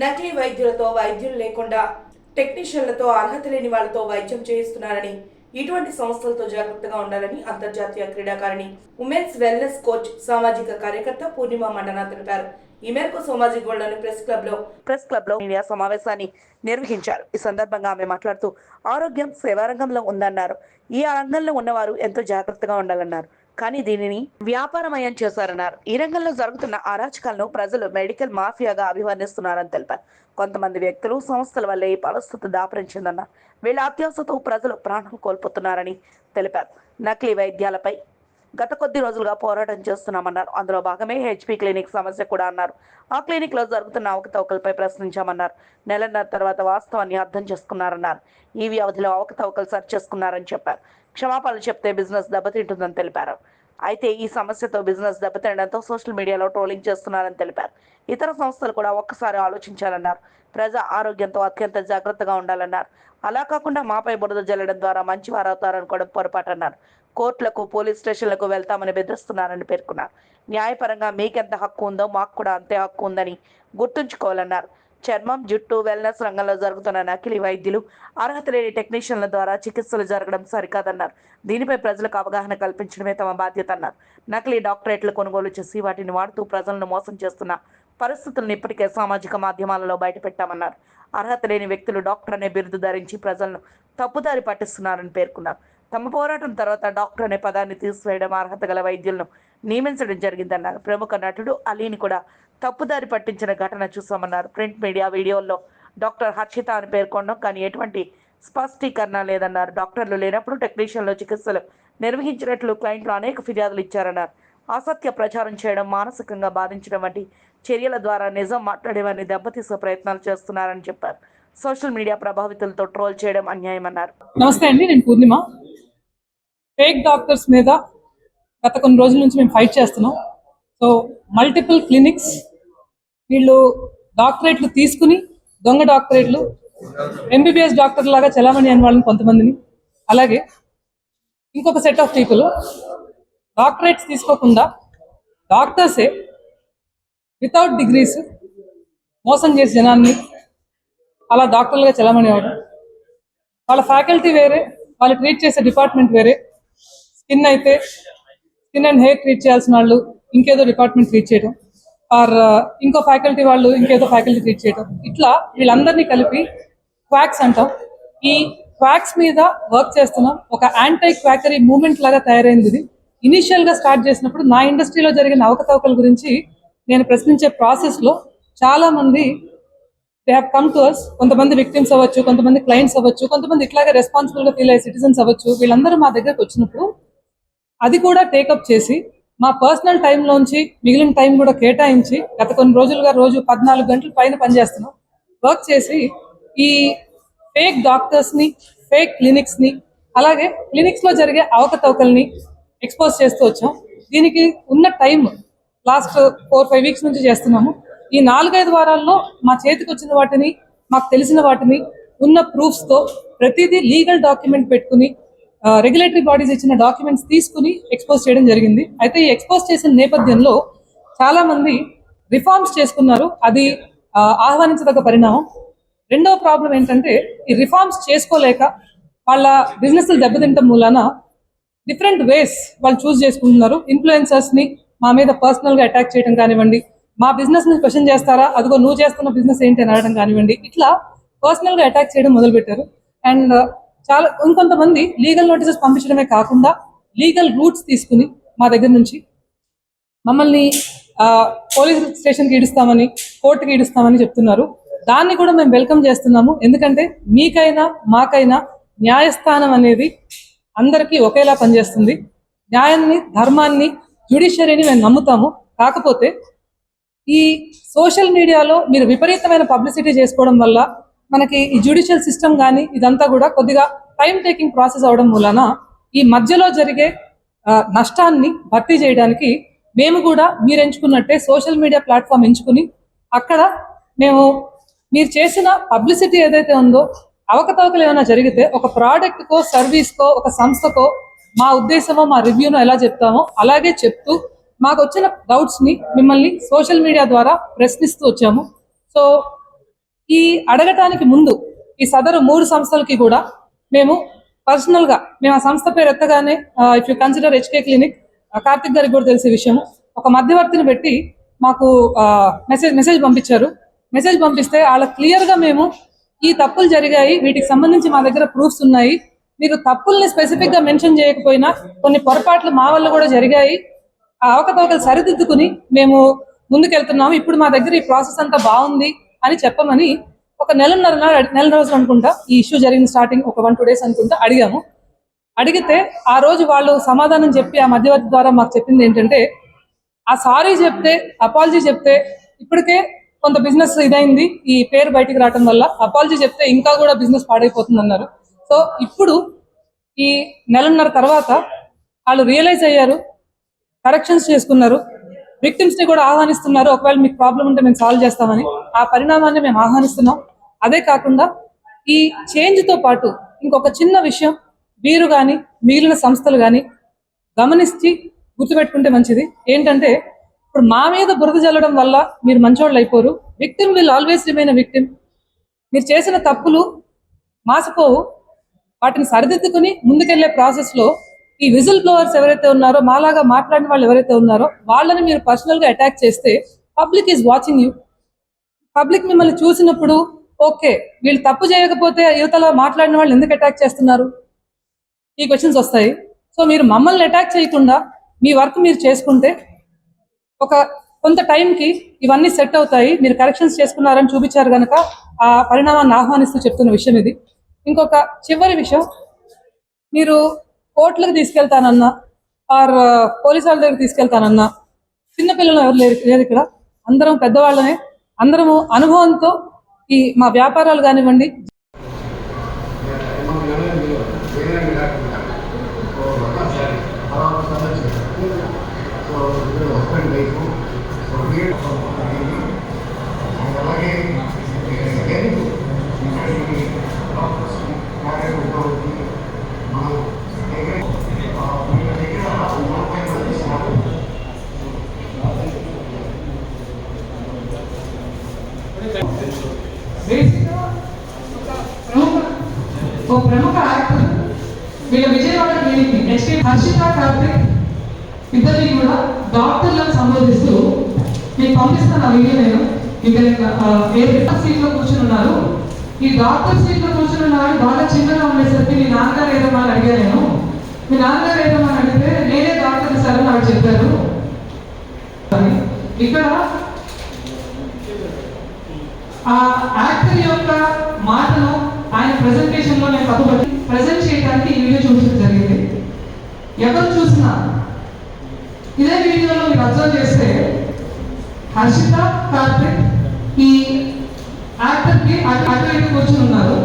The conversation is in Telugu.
నకిలీ వైద్యులతో వైద్యులు లేకుండా టెక్నీషియన్లతో అర్హత లేని వాళ్ళతో వైద్యం చేయిస్తున్నారని ఇటువంటి సంస్థలతో జాగ్రత్తగా ఉండాలని అంతర్జాతీయ క్రీడాకారిణి ఉమెన్స్ వెల్నెస్ కోచ్ సామాజిక కార్యకర్త పూర్ణిమ మండన తెలిపారు. ఈ మేరకు సోమాజీ గోల్డ్లోని ప్రెస్ క్లబ్లో ప్రెస్ క్లబ్లో మీడియా సమావేశాన్ని నిర్వహించారు. ఈ సందర్భంగా ఆమె మాట్లాడుతూ ఆరోగ్యం సేవారంగంలో ఉందన్నారు. ఈ రంగంలో ఉన్నవారు ఎంతో జాగ్రత్తగా ఉండాలన్నారు. కానీ దీనిని వ్యాపారమయం చేశారన్నారు. ఈ రంగంలో జరుగుతున్న అరాచకాలను ప్రజలు మెడికల్ మాఫియాగా అభివర్ణిస్తున్నారని తెలిపారు. కొంతమంది వ్యక్తులు సంస్థల వల్లే ఈ పరిస్థితి దాపరించిందన్నారు వీళ్ళ అత్యాసతో ప్రజలు ప్రాణం కోల్పోతున్నారని తెలిపారు. నకిలీ వైద్యాలపై గత కొద్ది రోజులుగా పోరాటం చేస్తున్నామన్నారు. అందులో భాగమే హెచ్పి క్లినిక్ సమస్య కూడా అన్నారు. ఆ క్లినిక్లో జరుగుతున్న అవకతవకలపై ప్రశ్నించామన్నారు. నెలన్నర తర్వాత వాస్తవాన్ని అర్థం చేసుకున్నారన్నారు. ఈ వ్యవధిలో అవకతవకలు సరి చేసుకున్నారని చెప్పారు. క్షమాపణలు చెప్తే బిజినెస్ దెబ్బతింటుందని తెలిపారు. అయితే ఈ సమస్యతో బిజినెస్ దెబ్బతినడంతో సోషల్ మీడియాలో ట్రోలింగ్ చేస్తున్నారని తెలిపారు. ఇతర సంస్థలు కూడా ఒక్కసారి ఆలోచించాలన్నారు. ప్రజా ఆరోగ్యంతో అత్యంత జాగ్రత్తగా ఉండాలన్నారు. అలా కాకుండా మాపై బురద జల్లడం ద్వారా మంచి వారవుతారనుకోవడం పొరపాటు అన్నారు కోర్టులకు పోలీస్ స్టేషన్లకు వెళ్తామని బెదిరిస్తున్నారని పేర్కొన్నారు. న్యాయపరంగా మీకెంత హక్కు ఉందో మాకు కూడా అంతే హక్కు ఉందని గుర్తుంచుకోవాలన్నారు. చర్మం జుట్టు వెల్నెస్ రంగంలో జరుగుతున్న నకిలీ వైద్యులు అర్హత లేని టెక్నీషియన్ల ద్వారా చికిత్సలు జరగడం సరికాదన్నారు. దీనిపై ప్రజలకు అవగాహన కల్పించడమే తమ బాధ్యత అన్నారు. నకిలీ డాక్టరేట్లు కొనుగోలు చేసి వాటిని వాడుతూ ప్రజలను మోసం చేస్తున్న పరిస్థితులను ఇప్పటికే సామాజిక మాధ్యమాలలో బయటపెట్టామన్నారు. అర్హత లేని వ్యక్తులు డాక్టర్ అనే బిరుదు ధరించి ప్రజలను తప్పుదారి పట్టిస్తున్నారని పేర్కొన్నారు. తమ పోరాటం తర్వాత డాక్టర్ అనే పదాన్ని తీసివేయడం అర్హత గల వైద్యులను నియమించడం జరిగిందన్నారు. ప్రముఖ నటుడు అలీని కూడా తప్పుదారి పట్టించిన ఘటన చూసామన్నారు. ప్రింట్ మీడియా వీడియోల్లో డాక్టర్ హర్షిత అని పేర్కొనడం కానీ ఎటువంటి స్పష్టీకరణ లేదన్నారు. డాక్టర్లు లేనప్పుడు టెక్నీషియన్లు చికిత్సలు నిర్వహించినట్లు క్లయింట్లు అనేక ఫిర్యాదులు ఇచ్చారన్నారు. అసత్య ప్రచారం చేయడం మానసికంగా బాధించడం వంటి చర్యల ద్వారా నిజం మాట్లాడేవారిని దెబ్బతీసే ప్రయత్నాలు చేస్తున్నారని చెప్పారు. సోషల్ మీడియా ప్రభావితులతో ట్రోల్ చేయడం అన్యాయమన్నారు. నమస్తే అండి నేను పూర్ణిమ. ఫేక్ డాక్టర్స్ మీద గత కొన్ని రోజుల నుంచి మేము ఫైట్ చేస్తున్నాం. సో మల్టిపుల్ క్లినిక్స్ వీళ్ళు డాక్టరేట్లు తీసుకుని దొంగ డాక్టరేట్లు ఎంబీబీఎస్ డాక్టర్ లాగా చలామణి అని వాళ్ళని కొంతమందిని. అలాగే ఇంకొక సెట్ ఆఫ్ పీపుల్ డాక్టరేట్స్ తీసుకోకుండా డాక్టర్సే వితౌట్ డిగ్రీస్ మోసం చేసి జనాన్ని అలా డాక్టర్లుగా చలామణి అవ్వడం. వాళ్ళ ఫ్యాకల్టీ వేరే వాళ్ళు ట్రీట్ చేసే డిపార్ట్మెంట్ వేరే. స్కిన్ అయితే స్కిన్ అండ్ హెయిర్ ట్రీట్ చేయాల్సిన వాళ్ళు ఇంకేదో డిపార్ట్మెంట్ ట్రీట్ చేయడం ఆర్ ఇంకో ఫ్యాకల్టీ వాళ్ళు ఇంకేదో ఫ్యాకల్టీ ట్రీట్ చేయడం ఇట్లా వీళ్ళందరినీ కలిపి క్వాక్స్ అంటాం. ఈ క్వాక్స్ మీద వర్క్ చేస్తున్నాం. ఒక యాంటై క్వాకరీ మూమెంట్ లాగా తయారైంది ఇది. ఇనిషియల్గా స్టార్ట్ చేసినప్పుడు నా ఇండస్ట్రీలో జరిగిన అవకతవకల గురించి నేను ప్రశ్నించే ప్రాసెస్లో చాలా మంది they have come to us కొంతమంది విక్టిమ్స్ అవ్వచ్చు కొంతమంది క్లయింట్స్ అవ్వచ్చు కొంతమంది ఇట్లాగే రెస్పాన్సిబుల్గా ఫీల్ అయ్యే సిటిజన్స్ అవ్వచ్చు. వీళ్ళందరూ మా దగ్గరకు వచ్చినప్పుడు అది కూడా టేకప్ చేసి మా పర్సనల్ టైంలోంచి మిగిలిన టైం కూడా కేటాయించి గత కొన్ని రోజులుగా రోజు పద్నాలుగు గంటల పైన పనిచేస్తున్నాం. వర్క్ చేసి ఈ ఫేక్ డాక్టర్స్ని ఫేక్ క్లినిక్స్ని అలాగే క్లినిక్స్లో జరిగే అవకతవకల్ని ఎక్స్పోజ్ చేస్తూ వచ్చాం. దీనికి ఉన్న time last four five weeks నుంచి చేస్తున్నాము. ఈ నాలుగైదు వారాల్లో మా చేతికి వచ్చిన వాటిని మాకు తెలిసిన వాటిని ఉన్న ప్రూఫ్స్తో తో ప్రతిదీ లీగల్ డాక్యుమెంట్ పెట్టుకుని రెగ్యులేటరీ బాడీస్ ఇచ్చిన డాక్యుమెంట్స్ తీసుకుని ఎక్స్పోజ్ చేయడం జరిగింది. అయితే ఈ ఎక్స్పోజ్ చేసిన నేపథ్యంలో చాలా మంది రిఫార్మ్స్ చేసుకున్నారు. అది ఆహ్వానించదగ్గ పరిణామం. రెండవ ప్రాబ్లం ఏంటంటే ఈ రిఫార్మ్స్ చేసుకోలేక వాళ్ళ బిజినెస్ దెబ్బతింటం మూలాన డిఫరెంట్ వేస్ వాళ్ళు చూస్ చేసుకుంటున్నారు. ఇన్ఫ్లుయెన్సర్స్ని మా మీద పర్సనల్గా అటాక్ చేయడం కానివ్వండి మా బిజినెస్ని క్వశ్చన్ చేస్తారా అదిగో నువ్వు చేస్తున్న బిజినెస్ ఏంటి అని అడగడం కానివ్వండి ఇట్లా పర్సనల్గా అటాక్ చేయడం మొదలు పెట్టారు అండ్ చాలా ఇంకొంతమంది లీగల్ నోటీసెస్ పంపించడమే కాకుండా లీగల్ రూట్స్ తీసుకుని మా దగ్గర నుంచి మమ్మల్ని ఆ, పోలీస్ స్టేషన్కి ఈడుస్తామని కోర్టుకి ఈడుస్తామని చెప్తున్నారు. దాన్ని కూడా మేము వెల్కమ్ చేస్తున్నాము. ఎందుకంటే మీకైనా మాకైనా న్యాయస్థానం అనేది అందరికీ ఒకేలా పనిచేస్తుంది. న్యాయాన్ని ధర్మాన్ని జ్యుడిషియరీని మేము నమ్ముతాము. కాకపోతే ఈ సోషల్ మీడియాలో మీరు విపరీతమైన పబ్లిసిటీ చేసుకోవడం వల్ల మనకి ఈ జ్యుడిషియల్ సిస్టమ్ కానీ ఇదంతా కూడా కొద్దిగా టైం టేకింగ్ ప్రాసెస్ అవడం మూలన ఈ మధ్యలో జరిగే నష్టాన్ని భర్తీ చేయడానికి మేము కూడా మీరు ఎంచుకున్నట్టే సోషల్ మీడియా ప్లాట్ఫామ్ ఎంచుకుని అక్కడ మేము మీరు చేసిన పబ్లిసిటీ ఏదైతే ఉందో అవకతవకలు ఏమైనా జరిగితే ఒక ప్రోడక్ట్కో సర్వీస్కో ఒక సంస్థకో మా ఉద్దేశమో మా రివ్యూనో ఎలా చెప్తామో అలాగే చెప్తూ మాకు వచ్చిన డౌట్స్ని మిమ్మల్ని సోషల్ మీడియా ద్వారా ప్రశ్నిస్తూ వచ్చాము. సో ఈ అడగటానికి ముందు ఈ సదరు మూడు సంస్థలకి కూడా మేము పర్సనల్గా మేము ఆ సంస్థ పేరు ఎత్తగానే if you consider HK clinic Karthik గారికి కూడా తెలిసే విషయం ఒక మధ్యవర్తిని పెట్టి మాకు మెసేజ్ మెసేజ్ పంపించారు. మెసేజ్ పంపిస్తే వాళ్ళ క్లియర్గా మేము ఈ తప్పులు జరిగాయి వీటికి సంబంధించి మా దగ్గర ప్రూఫ్స్ ఉన్నాయి. మీరు తప్పుల్ని స్పెసిఫిక్గా మెన్షన్ చేయకపోయినా కొన్ని పొరపాట్లు మా వల్ల కూడా జరిగాయి. ఆ అవకతవకలు సరిదిద్దుకుని మేము ముందుకెళ్తున్నాము. ఇప్పుడు మా దగ్గర ఈ ప్రాసెస్ అంతా బాగుంది. అని చెప్పమని ఒక నెలన్నర నెల రోజులు అనుకుంటా ఈ ఇష్యూ జరిగిన స్టార్టింగ్ ఒక వన్ టూ డేస్ అనుకుంటా అడిగాము. అడిగితే ఆ రోజు వాళ్ళు సమాధానం చెప్పి ఆ మధ్యవర్తి ద్వారా మాకు చెప్పింది ఏంటంటే ఆ సారీ చెప్తే అపాలజీ చెప్తే ఇప్పటికే కొంత బిజినెస్ ఇదైంది ఈ పేరు బయటికి రావటం వల్ల అపాలజీ చెప్తే ఇంకా కూడా బిజినెస్ పాడైపోతుంది అన్నారు సో ఇప్పుడు ఈ నెలన్నర తర్వాత వాళ్ళు రియలైజ్ అయ్యారు కరెక్షన్స్ చేసుకున్నారు. విక్టిమ్స్ని కూడా ఆహ్వానిస్తున్నారు. ఒకవేళ మీకు ప్రాబ్లం ఉంటే మేము సాల్వ్ చేస్తామని. ఆ పరిణామాన్ని మేము ఆహ్వానిస్తున్నాం. అదే కాకుండా ఈ చేంజ్తో పాటు ఇంకొక చిన్న విషయం వీరు కానీ మిగిలిన సంస్థలు కానీ గమనించి గుర్తుపెట్టుకుంటే మంచిది. ఏంటంటే ఇప్పుడు మా మీద బురద జల్లడం వల్ల మీరు మంచోళ్ళు అయిపోరు. Victim will always remain victim మీరు చేసిన తప్పులు మాసిపోవు. వాటిని సరిదిద్దుకుని ముందుకెళ్ళే ప్రాసెస్లో ఈ విజిల్ బ్లోవర్స్ ఎవరైతే ఉన్నారో మాలాగా మాట్లాడిన వాళ్ళు ఎవరైతే ఉన్నారో వాళ్ళని మీరు పర్సనల్గా అటాక్ చేస్తే public is watching you public మిమ్మల్ని చూసినప్పుడు ఓకే వీళ్ళు తప్పు చేయకపోతే యువతలో మాట్లాడిన వాళ్ళు ఎందుకు అటాక్ చేస్తున్నారు? ఈ క్వశ్చన్స్ వస్తాయి. సో మీరు మమ్మల్ని అటాక్ చేయకుండా మీ వర్క్ మీరు చేసుకుంటే ఒక కొంత టైంకి ఇవన్నీ సెట్ అవుతాయి. మీరు కరెక్షన్స్ చేసుకున్నారని చూపించారు కనుక ఆ పరిణామాన్ని ఆహ్వానిస్తూ చెప్తున్న విషయం ఇది. ఇంకొక చివరి విషయం మీరు కోర్టులకు తీసుకెళ్తానన్నా ఆర్ పోలీసు వాళ్ళ దగ్గర తీసుకెళ్తానన్నా చిన్నపిల్లలు ఎవరు లేరు లేరు ఇక్కడ. అందరం పెద్దవాళ్ళనే అందరము అనుభవంతో ఈ మా వ్యాపారాలు కానివ్వండి బేసిక్గా ఒక ప్రముఖ ఓ ప్రముఖ యాక్టర్ వీళ్ళ విజయవాడ క్లినిక్ నెక్స్ట్ హర్షిత కార్తిక్. ఇద్దరిని కూడా డాక్టర్లను సంబోధిస్తూ మీకు పంపిస్తాను ఆ వీడియో నేను. ఇక్కడ ఏ సీట్లో కూర్చుని ఉన్నారు. ఈ డాక్టర్ సీట్లో కూర్చుని ఉన్నారు. బాగా చిన్నగా ఉండేసరికి మీ నాన్నగారు ఏదమ్మా అని అడిగా నేను. మీ నాన్నగారు ఏదమ్మా అని అడిగితే నేనే డాక్టర్ సార్ అని నాకు చెప్పారు. ఇక్కడ ఆ యాక్టర్ యొక్క మాటను ఆయన ప్రెజెంటేషన్లో నేను తప్పుపట్టి ప్రెజెంట్ చేయడానికి ఈ వీడియో చూపించడం జరిగింది. ఎవరు చూసినా ఇదే వీడియోలో మీరు అబ్జర్వ్ చేస్తే హర్షిత కార్తిక్ ఈ యాక్టర్కి అటు అటు కూర్చుని ఉన్నారు.